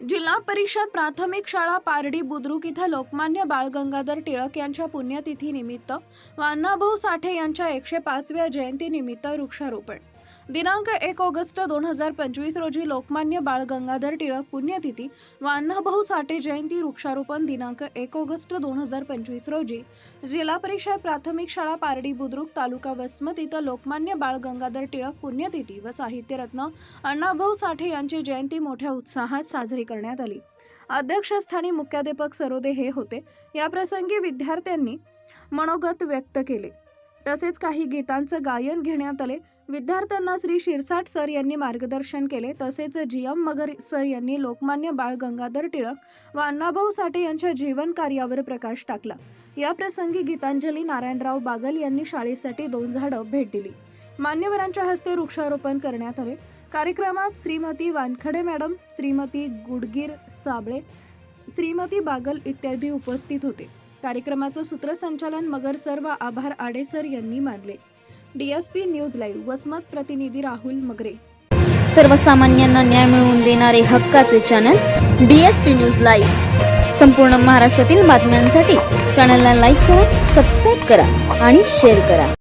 जिल्हा परिषद प्राथमिक शाळा पारडी बुद्रुक इथं लोकमान्य बाळ गंगाधर टिळक यांच्या पुण्यतिथीनिमित्त व अण्णाभाऊ साठे यांच्या एकशे पाचव्या जयंतीनिमित्त वृक्षारोपण. दिनांक एक ऑगस्ट दोन हजार पंचवीस रोजी लोकमान्य बाळ गंगाधर टिळक पुण्यतिथी व अण्णाभाऊ साठे जयंती वृक्षारोपण दिनांक एक ऑगस्ट दोन हजार पंचवीस रोजी. जिल्हा परिषद प्राथमिक शाळा पारडी बुद्रुक तालुका वसमत इथं लोकमान्य बाळ गंगाधर टिळक पुण्यतिथी व साहित्यरत्न अण्णाभाऊ साठे यांची जयंती मोठ्या उत्साहात साजरी करण्यात आली. अध्यक्षस्थानी मुख्याध्यापक सरोदे हे होते. याप्रसंगी विद्यार्थ्यांनी मनोगत व्यक्त केले. तसेच काही गीतांचं गायन घेण्यात आले. विद्यार्थ्यांना श्री शिरसाट सर यांनी मार्गदर्शन केले. तसेच जी एम मगर सर यांनी लोकमान्य बाळ गंगाधर टिळक व अण्णाभाऊ साठे यांच्या जीवन कार्यावर प्रकाश टाकला. या प्रसंगी गीतांजली नारायणराव बागल यांनी शाळेसाठी दोन झाडं भेट दिली. मान्यवरांच्या हस्ते वृक्षारोपण करण्यात आले. कार्यक्रमात श्रीमती वानखडे मॅडम श्रीमती गुडगीर साबळे श्रीमती बागल इत्यादी उपस्थित होते. कार्यक्रमाचं सूत्रसंचालन मगर सर्व आभार आडेसर यांनी मानले. डीएसपी न्यूज लाईव्ह वसमत प्रतिनिधी राहुल मगरे. सर्वसामान्यांना न्याय मिळवून देणारे हक्काचे channel D S P news live. संपूर्ण महाराष्ट्रातील बातम्यांसाठी चॅनलला लाईक करा सबस्क्राईब करा आणि शेअर करा.